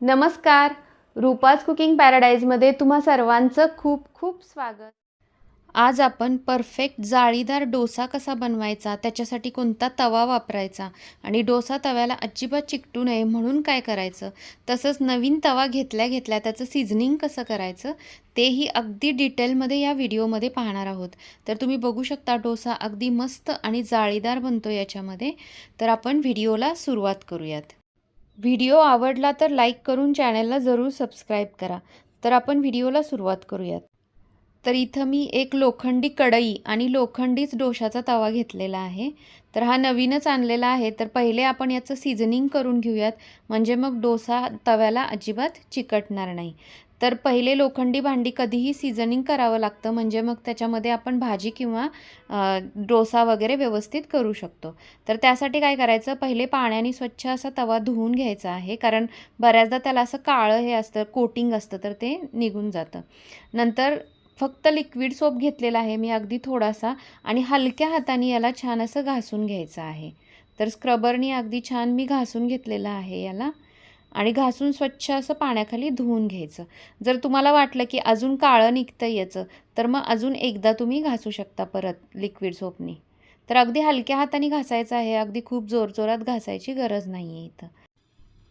नमस्कार. रुपाज कुकिंग पॅराडाईजमध्ये तुम्हा सर्वांचं खूप खूप स्वागत. आज आपण परफेक्ट जाळीदार डोसा कसा बनवायचा त्याच्यासाठी कोणता तवा वापरायचा आणि डोसा तव्याला अजिबात चिकटू नये म्हणून काय करायचं तसंच नवीन तवा घेतल्या घेतल्या त्याचं सिझनिंग कसं करायचं तेही अगदी डिटेलमध्ये या व्हिडिओमध्ये पाहणार आहोत. तर तुम्ही बघू शकता डोसा अगदी मस्त आणि जाळीदार बनतो याच्यामध्ये. तर आपण व्हिडिओला सुरुवात करूयात. व्हिडिओ आवडला तर लाईक करून चॅनलला जरूर सबस्क्राईब करा. तर आपण व्हिडिओला सुरुवात करूयात. तर इथं मी एक लोखंडी कढई आणि लोखंडीच डोशाचा तवा घेतलेला आहे. तर हा नवीनच आणलेला आहे. तर पहिले आपण याचं सिझनिंग करून घेऊयात. म्हणजे मग डोसा तव्याला अजिबात चिकटणार नाही. तर पहिले लोखंडी भांडी कधीही सीझनिंग करावं लागतं. म्हणजे मग त्याच्यामध्ये आपण भाजी किंवा डोसा वगैरे व्यवस्थित करू शकतो. तर त्यासाठी काय करायचं? पहिले पाण्याने स्वच्छ असा तवा धुवून घ्यायचा आहे. कारण बऱ्याचदा त्याला असं काळं हे असतं कोटिंग असतं तर ते निघून जातं. नंतर फक्त लिक्विड सोप घेतलेला आहे मी अगदी थोडासा आणि हलक्या हाताने याला छान असं घासून घ्यायचं आहे. तर स्क्रबरनी अगदी छान मी घासून घेतलेलं आहे याला. आणि घासून स्वच्छ असं पाण्याखाली धुवून घ्यायचं. जर तुम्हाला वाटलं की अजून काळं निघतं याचं तर मग अजून एकदा तुम्ही घासू शकता परत लिक्विड सोपनी तर अगदी हलक्या हाताने घासायचं आहे अगदी खूप जोरजोरात घासायची गरज नाही आहे इथं.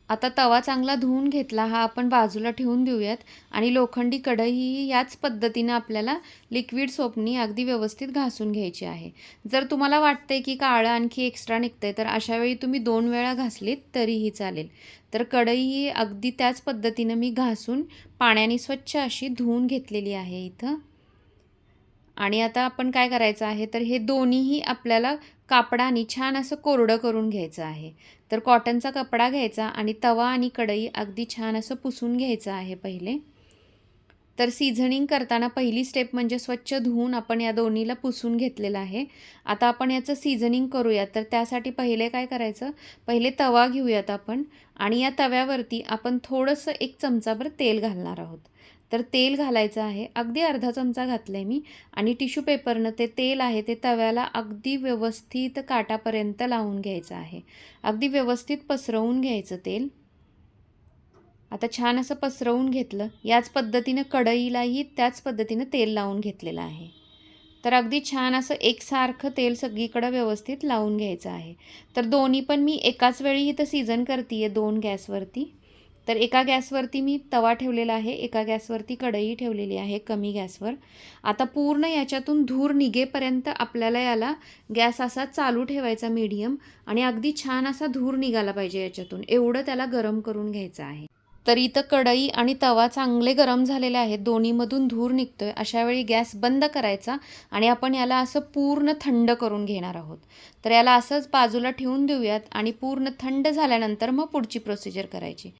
आता तवा चांगला धुवून घेतला हा आपण बाजूला ठेवून देऊयात. आणि लोखंडी कढई ही याच पद्धतीनं आपल्याला लिक्विड सोपनी अगदी व्यवस्थित घासून घ्यायची आहे. जर तुम्हाला वाटतंय की काळं आणखी एक्स्ट्रा निघतंय तर अशावेळी तुम्ही दोन वेळा घासलीत तरीही चालेल. तर कढई ही अगदी त्याच पद्धतीनं मी घासून पाण्याने स्वच्छ अशी धुवून घेतलेली आहे इथं. आणि आता आपण काय करायचं आहे? तर हे दोन्हीही आपल्याला कापडाने छान असं कोरडं करून घ्यायचं आहे. तर कॉटनचा कपडा घ्यायचा आणि तवा आणि कढई अगदी छान असं पुसून घ्यायचं आहे पहिले. तर सीझनिंग करताना पहिली स्टेप म्हणजे स्वच्छ धुवून आपण या दोन्हीला पुसून घेतलेलं आहे. आता आपण याचं सीझनिंग करूयात. तर त्यासाठी पहिले काय करायचं? पहिले तवा घेऊयात आपण आणि या तव्यावरती आपण थोडंसं एक चमचाभर तेल घालणार आहोत. तर तेल घालायचं आहे. अगदी अर्धा चमचा घातलं आहे मी आणि टिश्यू पेपरनं ते तेल आहे ते तव्याला अगदी व्यवस्थित काटापर्यंत लावून घ्यायचं आहे. अगदी व्यवस्थित पसरवून घ्यायचं तेल. आता छान असं पसरवून घेतलं. याच पद्धतीनं कढईलाही त्याच पद्धतीनं तेल लावून घेतलेलं आहे. तर अगदी छान असं एकसारखं तेल सगळीकडं व्यवस्थित लावून घ्यायचं आहे. तर दोन्ही पण मी एकाच वेळी इथं सीझन करते आहे दोन गॅसवरती. तर एका गॅसवरती मी तवा ठेवलेला आहे एका गॅसवरती कढई ठेवलेली आहे कमी गॅसवर. आता पूर्ण याच्यातून धूर निघेपर्यंत आपल्याला याला गॅस असा चालू ठेवायचा मीडियम आणि अगदी छान असा धूर निघाला पाहिजे याच्यातून. एवढं त्याला गरम करून घ्यायचं आहे. तर इथं कढई आणि तवा चांगले गरम झालेले आहेत. दोन्हीमधून धूर निघतोय. अशा वेळी गॅस बंद करायचा आणि आपण याला असं पूर्ण थंड करून घेणार आहोत. तर याला असंच बाजूला ठेवून देऊयात आणि पूर्ण थंड झाल्यानंतर मग पुढची प्रोसिजर करायची.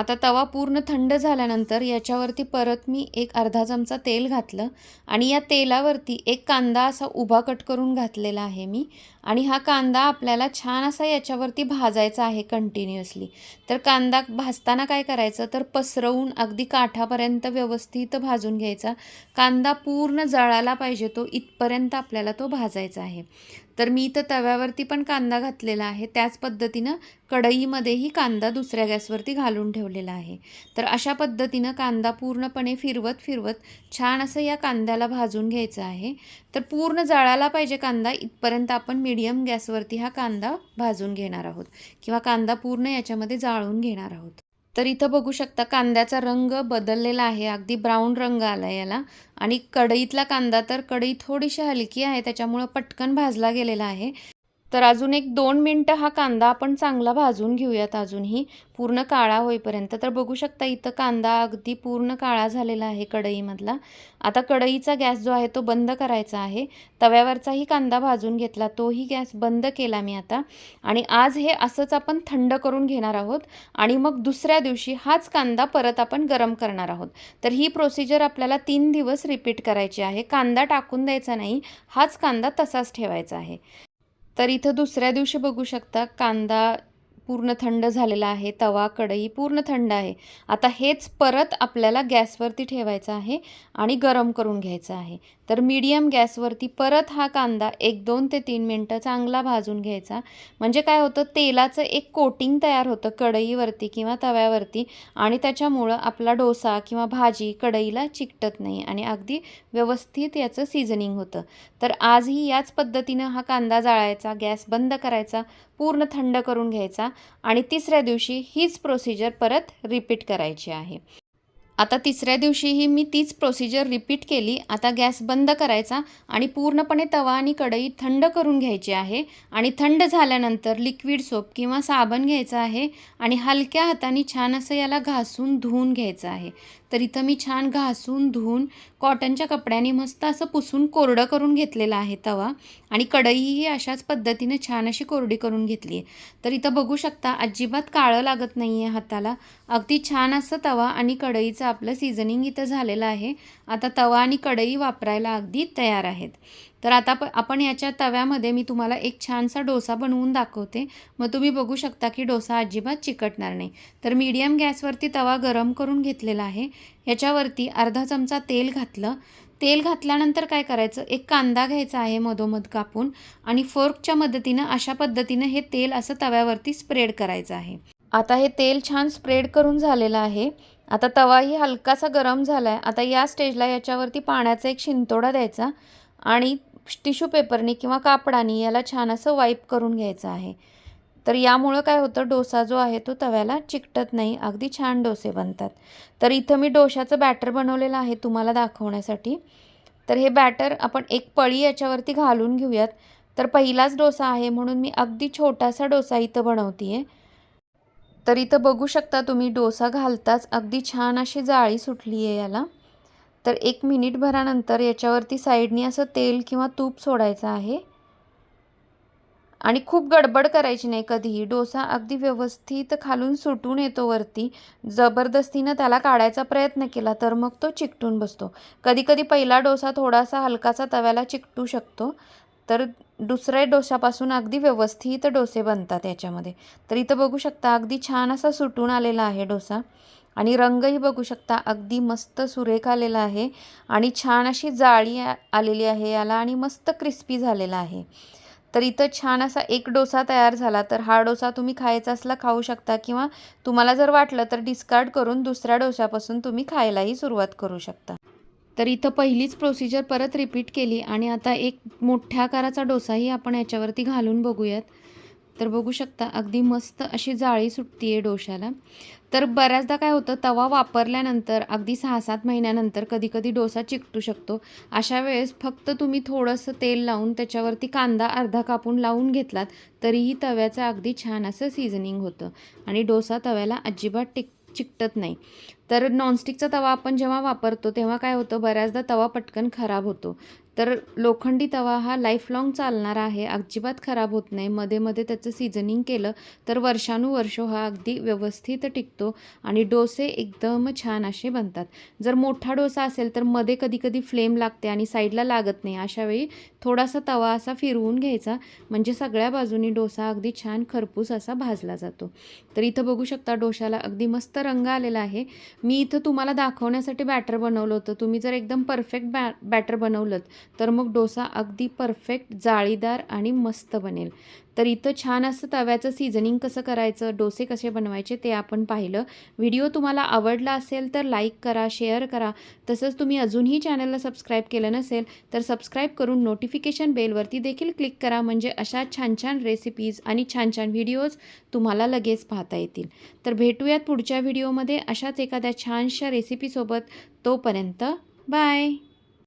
आता तवा पूर्ण थंड झाल्यानंतर याच्यावरती परत मी एक अर्धा चमचा तेल घातलं आणि या तेलावरती एक कांदा असा उभा कट करून घातलेला आहे मी. आणि हा कांदा आपल्याला छान असा याच्यावरती भाजायचा आहे कंटिन्युअसली तर कांदा भाजताना काय करायचं? तर पसरवून अगदी काठापर्यंत व्यवस्थित भाजून घ्यायचा. कांदा पूर्ण जळाला पाहिजे तो इथपर्यंत आपल्याला तो भाजायचा आहे. तर मी इथं तव्यावरती पण कांदा घातलेला आहे. त्याच पद्धतीनं कढईमध्येही कांदा दुसऱ्या गॅसवरती घालून ठेवलेला आहे. तर अशा पद्धतीनं कांदा पूर्णपणे फिरवत फिरवत छान असं या कांद्याला भाजून घ्यायचं आहे. तर पूर्ण जळाला पाहिजे कांदा इथपर्यंत आपण मिडियम गॅसवरती हा कांदा भाजून घेणार आहोत किंवा कांदा पूर्ण याच्यामध्ये जाळून घेणार आहोत. तर इथं बघू शकता कांद्याचा रंग बदललेला आहे. अगदी ब्राऊन रंग आला याला. आणि कढईतला कांदा तर कढई थोडीशी हलकी आहे त्याच्यामुळं पटकन भाजला गेलेला आहे. तर अजून एक दोन मिनटं हा कांदा आपण चांगला भाजून घेऊयात अजूनही. पूर्ण काळा होईपर्यंत. तर बघू शकता इथं कांदा अगदी पूर्ण काळा झालेला आहे कढईमधला. आता कढईचा गॅस जो आहे तो बंद करायचा आहे. तव्यावरचाही कांदा भाजून घेतला तोही गॅस बंद केला मी आता. आणि आज हे असंच आपण थंड करून घेणार आहोत. आणि मग दुसऱ्या दिवशी हाच कांदा परत आपण गरम करणार आहोत. तर ही प्रोसिजर आपल्याला तीन दिवस रिपीट करायची आहे. कांदा टाकून द्यायचा नाही हाच कांदा तसाच ठेवायचा आहे. तर इथं दुसऱ्या दिवशी बघू शकता कांदा पूर्ण थंड झालेला आहे तवा कढई पूर्ण थंड आहे. आता हेच परत आपल्याला गॅसवरती ठेवायचं आहे आणि गरम करून घ्यायचं आहे. तर मीडियम गॅसवरती परत हा कांदा एक दोन ते तीन मिनटं चांगला भाजून घ्यायचा. म्हणजे काय होतं तेलाचं एक कोटिंग तयार होतं कढईवरती किंवा तव्यावरती आणि त्याच्यामुळं आपला डोसा किंवा भाजी कढईला चिकटत नाही आणि अगदी व्यवस्थित याचं सीझनिंग होतं. तर आजही याच पद्धतीनं हा कांदा जाळायचा गॅस बंद करायचा पूर्ण थंड करून घ्यायचा आणि तिसऱ्या दिवशी हीच प्रोसिजर परत रिपीट करायची आहे. आता तिसऱ्या दिवशीही मी तीच प्रोसिजर रिपीट केली. आता गॅस बंद करायचा आणि पूर्णपणे तवा आणि कढई थंड करून घ्यायची आहे आणि थंड झाल्यानंतर लिक्विड सोप किंवा साबण घ्यायचं आहे आणि हलक्या हाताने छान असं याला घासून धुवून घ्यायचं आहे. तर इथं मी छान घासून धुवून कॉटनच्या कपड्याने मस्त असं पुसून कोरडं करून घेतलेलं आहे तवा आणि कढईही अशाच पद्धतीने छान अशी कोरडी करून घेतली आहे. तर इथं बघू शकता अजिबात काळं लागत नाही आहे हाताला. अगदी छान असं तवा आणि कढईचा आपलं सीझनिंग इथं झालेलं आहे. आता तवा आणि कढई वापरायला अगदी तयार आहेत. तर आता प आपण याच्या तव्यामध्ये मी तुम्हाला एक छानसा डोसा बनवून दाखवते. मग तुम्ही बघू शकता की डोसा अजिबात चिकटणार नाही. तर मीडियम गॅसवरती तवा गरम करून घेतलेला आहे. याच्यावरती अर्धा चमचा तेल घातलं. तेल घातल्यानंतर काय करायचं? एक कांदा घ्यायचा आहे मधोमध कापून आणि फोर्कच्या मदतीनं अशा पद्धतीनं हे तेल असं तव्यावरती स्प्रेड करायचं आहे. आता हे तेल छान स्प्रेड करून झालेलं आहे. आता तवाही हलकासा गरम झाला आहे आता या स्टेजला याच्यावरती पाण्याचा एक शिंतोडा द्यायचा आणि टिश्यू पेपरनी किंवा कापडाने याला छान असं वाईप करून घ्यायचं आहे. तर यामुळं काय होतं डोसा जो आहे तो तव्याला चिकटत नाही अगदी छान डोसे बनतात. तर इथं मी डोशाचं बॅटर बनवलेलं आहे तुम्हाला दाखवण्यासाठी. तर हे बॅटर आपण एक पळी याच्यावरती घालून घेऊयात. तर पहिलाच डोसा आहे म्हणून मी अगदी छोटासा डोसा इथं बनवते आहे तर इथं बघू शकता तुम्ही डोसा घालताच. अगदी छान अशी जाळी सुटली आहे याला. तर एक मिनिटभरानंतर याच्यावरती साईडनी असं तेल किंवा तूप सोडायचं आहे. आणि खूप गडबड करायची नाही कधीही. डोसा अगदी व्यवस्थित खालून सुटून येतो वरती. जबरदस्तीनं त्याला काढायचा प्रयत्न केला तर मग तो चिकटून बसतो. कधीकधी पहिला डोसा थोडासा हलकासा तव्याला चिकटू शकतो. तर दुसऱ्या डोशापासून अगदी व्यवस्थित डोसे बनतात याच्यामध्ये. तर इथं बघू शकता अगदी छान असा सुटून आलेला आहे डोसा. आणि रंगही बघू शकता अगदी मस्त सुरेख आलेला आहे. आणि छान अशी जाळी आलेली आहे याला आणि मस्त क्रिस्पी झालेला आहे. तर इथं छान असा एक डोसा तयार झाला तर हा डोसा तुम्ही खायचा असला खाऊ शकता किंवा तुम्हाला जर वाटलं तर डिस्कार्ड करून दुसऱ्या डोशापासून तुम्ही खायलाही सुरुवात करू शकता. तर इथं पहिलीच प्रोसिजर परत रिपीट केली आणि आता एक मोठ्या आकाराचा डोसाही आपण याच्यावरती घालून बघूयात. तर बघू शकता अगदी मस्त अशी जाळी सुटती आहे डोशाला तर बऱ्याचदा काय होतं तवा वापरल्यानंतर अगदी सहा सात महिन्यानंतर कधी कधी डोसा चिकटू शकतो. अशा वेळेस फक्त तुम्ही थोडंसं तेल लावून त्याच्यावरती कांदा अर्धा कापून लावून घेतलात तरीही तव्याचं अगदी छान असं सीझनिंग होतं. आणि डोसा तव्याला अजिबात टिक चिकटत नाही. तर नॉनस्टिकचा तवा आपण जेव्हा वापरतो तेव्हा काय होतं? बऱ्याचदा तवा पटकन खराब होतो. तर लोखंडी तवा हा लाईफ लाँग चालणारा आहे. अजिबात खराब होत नाही. मध्ये मध्ये त्याचं सीझनिंग केलं तर वर्षानुवर्ष हा अगदी व्यवस्थित टिकतो आणि डोसे एकदम छान असे बनतात. जर मोठा डोसा असेल तर मध्ये कधी कधी फ्लेम लागते आणि साईडला लागत नाही. अशा वेळी थोडासा तवा असा फिरवून घ्यायचा. म्हणजे सगळ्या बाजूनी डोसा अगदी छान खरपूस असा भाजला जातो. तर इथं बघू शकता डोशाला अगदी मस्त रंग आलेला आहे. मी इथं तुम्हाला दाखवण्यासाठी बॅटर बनवलं होतं. तुम्ही जर एकदम परफेक्ट बॅ बॅटर बनवलं तर मग डोसा अगदी परफेक्ट जाळीदार आणि मस्त बनेल. तर इथं छान असं तव्याचं सीझनिंग कसं करायचं डोसे कसे बनवायचे ते आपण पाहिलं. व्हिडिओ तुम्हाला आवडला असेल तर लाईक करा शेअर करा. तसंच तुम्ही अजूनही चॅनलला सबस्क्राईब केलं नसेल तर सबस्क्राईब करून नोटिफिकेशन बेलवरती देखील क्लिक करा. म्हणजे अशा छान छान रेसिपीज आणि छान छान व्हिडिओज तुम्हाला लगेच पाहता येतील. तर भेटूयात पुढच्या व्हिडिओमध्ये अशाच एखाद्या छानशा रेसिपीसोबत तोपर्यंत बाय